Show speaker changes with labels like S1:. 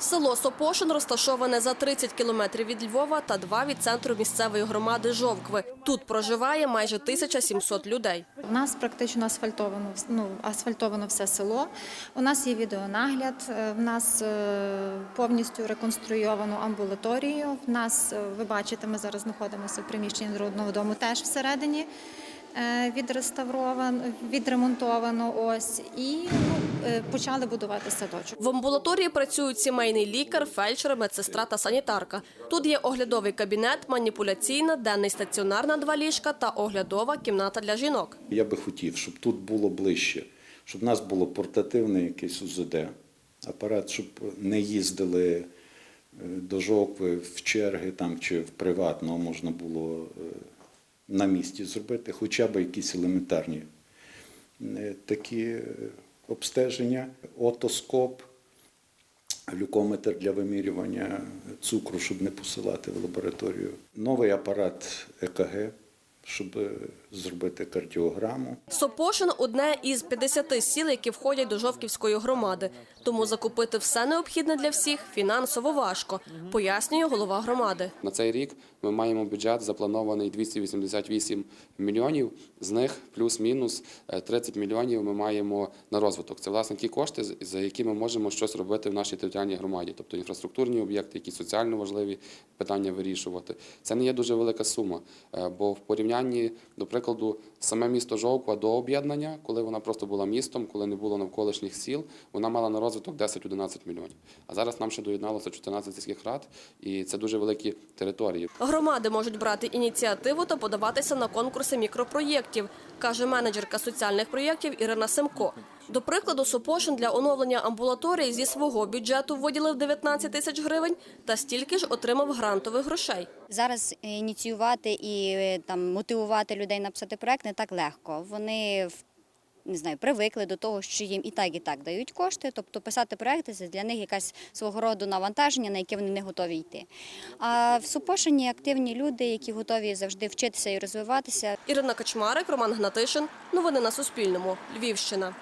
S1: Село Сопошин розташоване за 30 кілометрів від Львова та два від центру місцевої громади Жовкви. Тут проживає майже 1700 людей.
S2: У нас практично асфальтовано ну, асфальтовано все село. У нас є відеонагляд, е, в нас е, повністю реконструйовано амбулаторію. В нас, е, ви бачите, ми зараз знаходимося в приміщенні народного дому теж всередині. Відреставровано, відремонтовано ось і ну, почали будувати садочок.
S1: В амбулаторії працюють сімейний лікар, фельдшер, медсестра та санітарка. Тут є оглядовий кабінет, маніпуляційна, денний стаціонар на два ліжка та оглядова кімната для жінок.
S3: Я би хотів, щоб тут було ближче, щоб в нас було портативне якесь УЗД, апарат, щоб не їздили е, до жовкви в черги там, чи в приватно можна було е, на місці зробити, хоча б якісь елементарні е, такі е, обстеження, отоскоп, глюкометр для вимірювання цукру, щоб не посилати в лабораторію, новий апарат ЕКГ, щоб е, зробити кардіограму.
S1: Сопошин – одне із 50 сіл, які входять до Жовківської громади. Тому закупити все необхідне для всіх фінансово важко, пояснює голова громади.
S4: На цей рік ми маємо бюджет запланований 288 мільйонів. З них плюс-мінус е, 30 мільйонів ми маємо на розвиток. Це власне ті кошти, за які ми можемо щось робити в нашій територіальній громаді, тобто інфраструктурні об'єкти, які соціально важливі питання вирішувати. Це не є дуже велика сума, е, бо в порівнянні, до прикладу, саме місто Жовква до об'єднання, коли вона просто була містом, коли не було навколишніх сіл, вона мала на розвиток 10-11 мільйонів. А зараз нам ще доєдналося 14 сільських рад, і це дуже великі території.
S1: Громади можуть брати ініціативу та подаватися на конкурси мікропроєктів, каже менеджерка соціальних проєктів Ірина Семко. До прикладу, Сопошин для оновлення амбулаторії зі свого бюджету виділив 19 тисяч гривень та стільки ж отримав грантових грошей.
S5: Зараз ініціювати і е, там мотивувати людей написати проект не так легко. Вони не знаю, привикли до того, що їм і так, і так дають кошти. Тобто писати проекти це для них якась свого роду навантаження, на яке вони не готові йти. А в Супошині активні люди, які готові завжди вчитися і розвиватися.
S1: Ірина Качмарик, Роман Гнатишин. Новини на Суспільному. Львівщина.